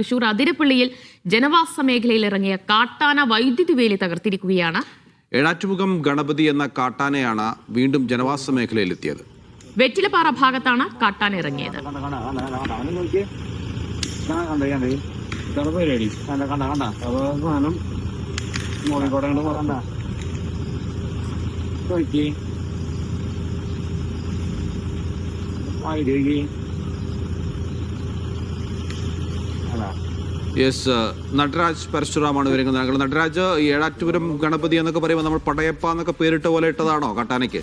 തൃശൂർ അതിരപ്പള്ളിയിൽ ജനവാസ മേഖലയിൽ ഇറങ്ങിയ കാട്ടാന വൈദ്യുതി വേലി തകർത്തിരിക്കുകയാണ്. എഴാറ്റുമുഖം ഗണപതി എന്ന കാട്ടാനയാണ് വീണ്ടും ജനവാസ മേഖലയിലെത്തിയത്. വെറ്റിലപ്പാറ ഭാഗത്താണ് കാട്ടാന ഇറങ്ങിയത്. കണ്ട യെസ് നടരാജ് പരശുറാമാണ് വിവരങ്ങൾ നൽകുന്നത് നടരാജ് ഈ ഏഴാറ്റുപുരം ഗണപതി എന്നൊക്കെ പറയുമ്പോൾ നമ്മൾ പടയപ്പ എന്നൊക്കെ പേരിട്ട പോലെ ഇട്ടതാണോ കട്ടാനയ്ക്ക്?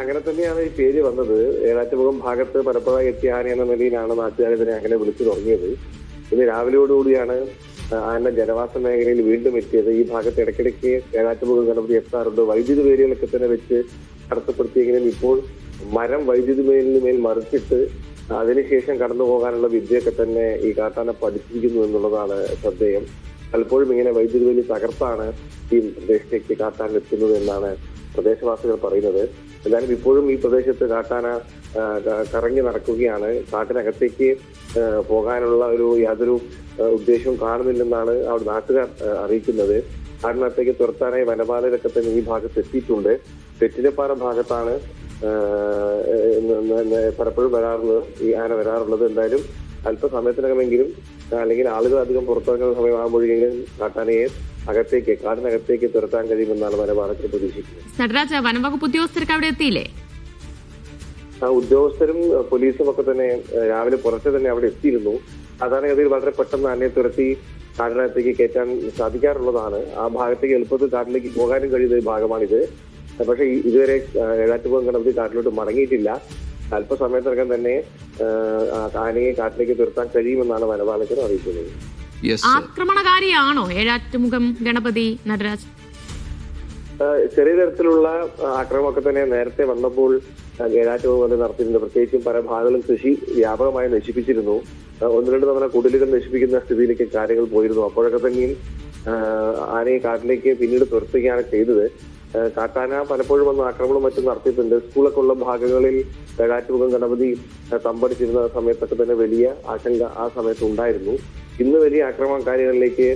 അങ്ങനെ തന്നെയാണ് ഈ പേര് വന്നത്. ഏഴാറ്റുമുഖം ഭാഗത്ത് പലപ്പോഴായി എത്തിയ ആന എന്ന നിലയിലാണ് നാട്ടുകാർ ഇതിനെ അങ്ങനെ വിളിച്ചു തുടങ്ങിയത്. ഇന്ന് രാവിലെയോടുകൂടിയാണ് ആന ജനവാസ മേഖലയിൽ വീണ്ടും എത്തിയത്. ഈ ഭാഗത്ത് ഇടയ്ക്കിടയ്ക്ക് ഏഴാറ്റുമുഖം ഗണപതി എത്താറുണ്ട്. വൈദ്യുതി വേലികളൊക്കെ തന്നെ വെച്ച് തടസ്സപ്പെടുത്തിയെങ്കിലും ഇപ്പോൾ മരം വൈദ്യുതി മേലിന് മേൽ മറിച്ചിട്ട് അതിനുശേഷം കടന്നു പോകാനുള്ള വിദ്യയൊക്കെ തന്നെ ഈ കാട്ടാന പഠിച്ചിരിക്കുന്നു എന്നുള്ളതാണ് ശ്രദ്ധേയം. പലപ്പോഴും ഇങ്ങനെ വൈദ്യുതി വേലി തകർത്താണ് ഈ പ്രദേശത്തേക്ക് കാട്ടാൻ എത്തുന്നത് എന്നാണ് പ്രദേശവാസികൾ പറയുന്നത്. എന്തായാലും ഇപ്പോഴും ഈ പ്രദേശത്ത് കാട്ടാന കറങ്ങി നടക്കുകയാണ്. കാട്ടിനകത്തേക്ക് പോകാനുള്ള ഒരു യാതൊരു ഉദ്ദേശവും കാണുന്നില്ലെന്നാണ് അവിടെ നാട്ടുകാർ അറിയിക്കുന്നത്. കാടിനകത്തേക്ക് തുരത്താനായി വനപാലകരൊക്കെ തന്നെ ഈ ഭാഗത്ത് എത്തിയിട്ടുണ്ട് തെറ്റിനപ്പാറ ഭാഗത്താണ് പലപ്പോഴും വരാറുള്ളത് ഈ ആന വരാറുള്ളത് എന്തായാലും അല്പസമയത്തിനകമെങ്കിലും അല്ലെങ്കിൽ ആളുകൾ അധികം പുറത്തിറങ്ങുന്ന സമയമാകുമ്പോഴെങ്കിലും കാട്ടാനയെ അകത്തേക്ക് കാടിനകത്തേക്ക് തുരത്താൻ കഴിയുമെന്നാണ് വനപാലകർ പ്രതീക്ഷിക്കുന്നത്. നടരാജ വനംവകുപ്പ് ഉദ്യോഗസ്ഥർക്ക് അവിടെ എത്തിയില്ലേ? ആ ഉദ്യോഗസ്ഥരും പോലീസും ഒക്കെ തന്നെ രാവിലെ പുറത്തെ തന്നെ അവിടെ എത്തിയിരുന്നു. സാധാരണഗതിയിൽ വളരെ പെട്ടെന്ന് ആനയെ തുരത്തി കാടിനകത്തേക്ക് കയറ്റാൻ സാധിക്കാറുള്ളതാണ്. ആ ഭാഗത്തേക്ക് എളുപ്പത്തിൽ കാട്ടിലേക്ക് പോകാനും കഴിയുന്ന ഒരു ഭാഗമാണിത്. പക്ഷേ ഈ- ഇതുവരെ ഏഴാറ്റുപുറം ഗണപതി കാട്ടിലോട്ട് മടങ്ങിയിട്ടില്ല. അല്പസമയത്തിനകം തന്നെ ആനയെ കാട്ടിലേക്ക് തീർത്താൻ കഴിയുമെന്നാണ് വനപാലകർ അറിയിക്കുന്നത്. ആക്രമണകാരിയാണോ ഏഴാറ്റുമുഖം ഗണപതി നടരാജ്? ചെറിയ തരത്തിലുള്ള ആക്രമണമൊക്കെ തന്നെ നേരത്തെ വന്നപ്പോൾ ഏഴാറ്റുമുഖം ഏഴാറ്റവും നടത്തിയിരുന്നു പ്രത്യേകിച്ചും പല ഭാഗങ്ങളും കൃഷി വ്യാപകമായി നശിപ്പിച്ചിരുന്നു. ഒന്ന് രണ്ട് തവണ കുടിലുകൾ നശിപ്പിക്കുന്ന സ്ഥിതിയിലേക്ക് കാര്യങ്ങൾ പോയിരുന്നു. അപ്പോഴൊക്കെ തന്നെയും ആനയെ കാട്ടിലേക്ക് പിന്നീട് തുരത്തുകയാണ് ചെയ്തത്. കാട്ടാന പലപ്പോഴും വന്ന് ആക്രമണം മറ്റും നടത്തിയിട്ടുണ്ട്. സ്കൂളൊക്കെ ഉള്ള ഭാഗങ്ങളിൽ കാറ്റുമുഖം ഗണപതി തമ്പടിച്ചിരുന്ന സമയത്തൊക്കെ തന്നെ വലിയ ആശങ്ക ആ സമയത്ത് ഉണ്ടായിരുന്നു. ഇന്ന് വലിയ ആക്രമണകാരികളിലേക്ക്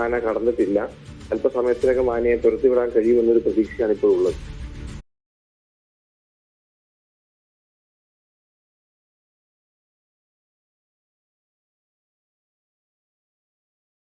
ആന കടന്നിട്ടില്ല. അല്പസമയത്തിനകം ആനയെ തുരത്തിവിടാൻ കഴിയുമെന്നൊരു പ്രതീക്ഷയാണ് ഇപ്പോൾ ഉള്ളത്.